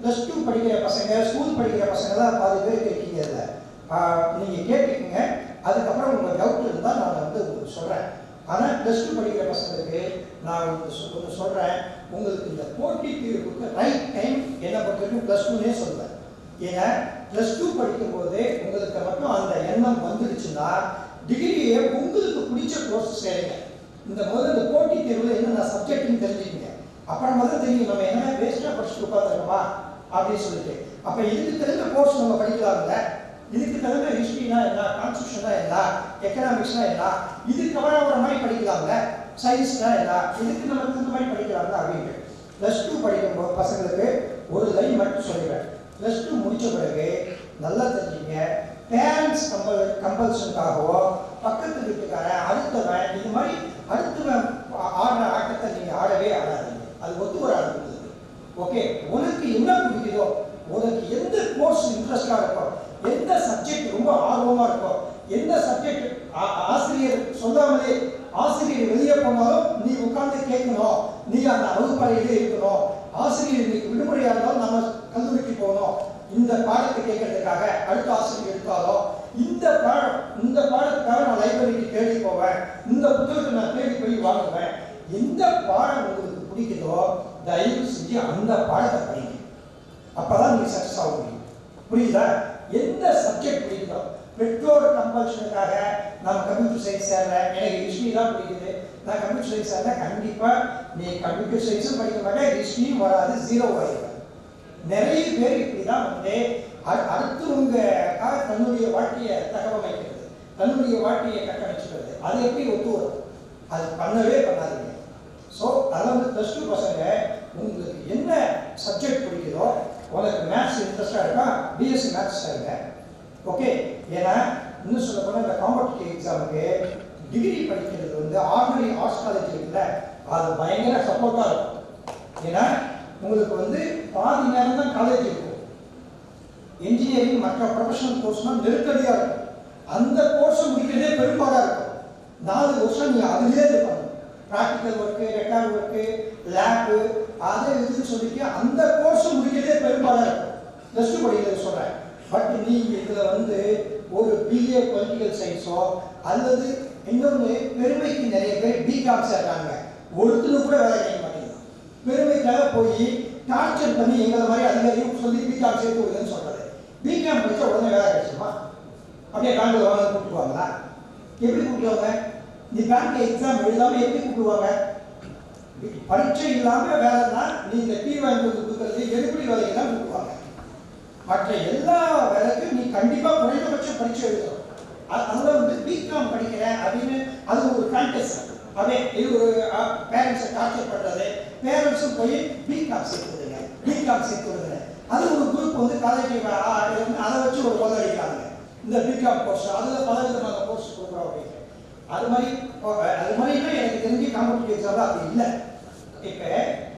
Plus two படிக்கிற பசங்க school படிக்கிற பசங்க தான் பாதி பேர் இருக்கீங்க இதில் நீங்கள் கேட்டுக்கோங்க அதுக்கப்புறம் உங்கள் டவுட் இருந்தால் நான் வந்து உங்களுக்கு சொல்கிறேன் ஆனால் ப்ளஸ் டூ படிக்கிற பசங்களுக்கு நான் உங்களுக்கு சொ- ஒன்று சொல்கிறேன் உங்களுக்கு இந்த போட்டி தீர்வுக்கு ரைட் டைம் என்னை பொறுத்த வரைக்கும் ப்ளஸ் டூனே சொல்லுவேன் ஏன்னா ப்ளஸ் டூ படிக்கும்போது உங்களுக்கு மட்டும் அந்த எண்ணம் வந்துடுச்சுன்னா டிகிரியை உங்களுக்கு பிடிச்ச கோர்ஸ் சேருங்க. இந்த முதல்ல இந்த போட்டி தேர்வில் என்னென்ன சப்ஜெக்ட்னு தெரிஞ்சுக்கங்க. அப்புறம் மட்டும் தெரியும் நம்ம என்ன வேஸ்ட்டாக படிச்சுட்டு உட்காந்துருக்கோமா அப்படின்னு சொல்லிட்டு. அப்போ இதுக்கு தகுந்த கோர்ஸ் நம்ம படிக்கலாம்ல இதுக்கு தகுந்த ஹிஸ்ட்ரினா என்ன? கான்ஸ்டியூஷனா என்ன? எக்கனாமிக்ஸ்னா என்ன? இதுக்கு கவர் மாதிரி படிக்கலாம்ல சயின்ஸ்னா என்ன? இதுக்கு நம்ம தகுந்த மாதிரி படிக்கலாம்ல அப்படின்ட்டு ப்ளஸ் டூ படிக்கும் பசங்களுக்கு ஒரு லைன் மட்டும் சொல்லிடுறேன். ப்ளஸ் டூ முடிச்ச பிறகு நல்லா தெரிஞ்சுங்க. பேரண்ட்ஸ் கம்பல் கம்பல்ஷனுக்காகவோ பக்கத்து வீட்டுக்காரன் அடுத்தவன் இது மாதிரி அடுத்தவன் ஆ- ஆடுற ஆட்டத்தை நீங்கள் ஆடவே ஆடாதீங்க அது ஒத்து வராது உங்களுக்கு ஓகே உனக்கு என்ன பிடிக்குதோ உனக்கு எந்த கோர்ஸ் இன்ட்ரெஸ்டாக இருக்கோ எந்த சப்ஜெக்ட் ரொம்ப ஆர்வமாக இருக்கோ எந்த சப்ஜெக்ட் ஆசிரியர் சொல்லாமலே ஆசிரியர் வெளியே போனாலும் நீ உட்கார்ந்து கேட்கணும். நீ அந்த வகுப்பறையிலே இருக்கணும். ஆசிரியர் இன்னைக்கு விடுமுறையாக இருந்தாலும் நம்ம கல்லூரிக்கு போகணும். இந்த பாடத்தை கேட்கறதுக்காக அடுத்த ஆசிரியர் எடுத்தாலும் இந்த பாடம் இந்த பாடத்துக்காக நான் லைப்ரரிக்கு தேடி போவேன். இந்த புத்தகத்தை நான் தேடி போய் வாங்குவேன். எந்த பாடம் உங்களுக்கு பிடிக்குதோ தயவு செஞ்சு அந்த பாடத்தை படிங்க. அப்பதான் நீங்க சக்சஸ் ஆக முடியும். புரியுதா? எந்த சப்ஜெக்ட் பிடிக்கிறோம் பெற்றோர் கம்பல்ஷனுக்காக நான் கம்ப்யூட்டர் சயின்ஸ் சேர்றேன் எனக்கு ஹிஸ்ட்ரி தான் பிடிக்குது நான் கம்ப்யூட்டர் சயின்ஸ் சேர்றேன் கண்டிப்பா நீ கம்ப்யூட்டர் சயின்ஸும் படிக்க மாட்டேன் ஹிஸ்ட்ரியும் வராது ஜீரோ ஆயிடுவேன் நிறைய பேர் இப்படி தான் வந்து அ- அடுத்தவங்களுக்காக தன்னுடைய வாழ்க்கையை தகவமைக்கிறது தன்னுடைய வாழ்க்கையை கட்டமைச்சுக்கிறது. அது எப்படி ஒத்து வரும் அது பண்ணவே பண்ணாதீங்க. ஸோ அதை வந்து ப்ளஸ் டூ பசங்க சப்ஜெக்ட் பிடிக்குதோ உனக்கு மேத்ஸ் இன்ட்ரெஸ்டாக இருக்கா பிஎஸ்சி மேத்ஸ் இருங்க ஓகே ஏன்னா இன்னும் சொல்ல போனால் இந்த காம்படிட்டிவ் எக்ஸாமுக்கு டிகிரி படிக்கிறது வந்து ஆர்டினரி ஆர்ட்ஸ் காலேஜ் இருக்குல்ல அது பயங்கர சப்போர்ட்டாக இருக்கும். ஏன்னா உங்களுக்கு வந்து பாதி நேரம் தான் காலேஜ் இருக்கும். இன்ஜினியரிங் மற்ற ப்ரொஃபஷனல் கோர்ஸ்னால் நெருக்கடியாக இருக்கும். அந்த கோர்ஸை முடிக்கிறதே பெரும்பாடாக இருக்கும். நாலு வருஷம் நீங்கள் அதுலேயே இருப்பாங்க practical work record work lab அதை இதுன்னு சொல்லிட்டு அந்த கோர்ஸ் முடிக்கிறதே பெரும்பாலும் இருக்கும் ப்ளஸ் டூ படிக்கிறது சொல்கிறேன் பட் நீங்கள் இதில் வந்து ஒரு பிஏ பொலிட்டிக்கல் சயின்ஸோ அல்லது இன்னொன்று பெருமைக்கு நிறைய பேர் பிகாம் சேர்றாங்க ஒருத்தர் கூட வேலை செய்ய மாட்டேங்குது. பெருமைக்காக போய் டார்ச்சர் பண்ணி எங்களை மாதிரி அதிகாரியும் சொல்லி பிகாம் சேர்த்து விடுதுன்னு சொல்றது பிகாம் படித்தா உடனே வேலை கிடைச்சுமா அப்படியே காங்கிரஸ் வாங்க கூப்பிட்டுவாங்களா எப்படி கூப்பிடுவாங்க நீ பேங்க் எக்ஸாம் எழுதாம எப்படி கூப்பிடுவாங்க? பரீட்சை இல்லாம வேலைன்னா நீ இந்த டீ வாங்கி வந்து கொடுக்கறது எடுப்படி வேலைக்கு தான் கூப்பிடுவாங்க. மற்ற எல்லா வேலைக்கும் நீ கண்டிப்பா குறைந்தபட்ச பரீட்சை எழுதணும். அதில் வந்து பிகாம் படிக்கிறேன் அப்படின்னு அது ஒரு கான்டெஸ்ட் அதே இது ஒரு பேரண்ட்ஸை டார்ச்சர் பண்றது. பேரண்ட்ஸும் போய் பிகாம் சேர்த்துருங்க பிகாம் சேர்த்துருங்க அது ஒரு குரூப் வந்து காலேஜ் அதை வச்சு ஒரு கொள்ள இந்த பிகாம் கோர்ஸ் அதில் பல விதமான கோர்ஸ் அது மாதிரி அது மாதிரினா எனக்கு தெரிஞ்சு காம்படிட்டிவ் எக்ஸாம் அப்படி இல்லை. இப்போ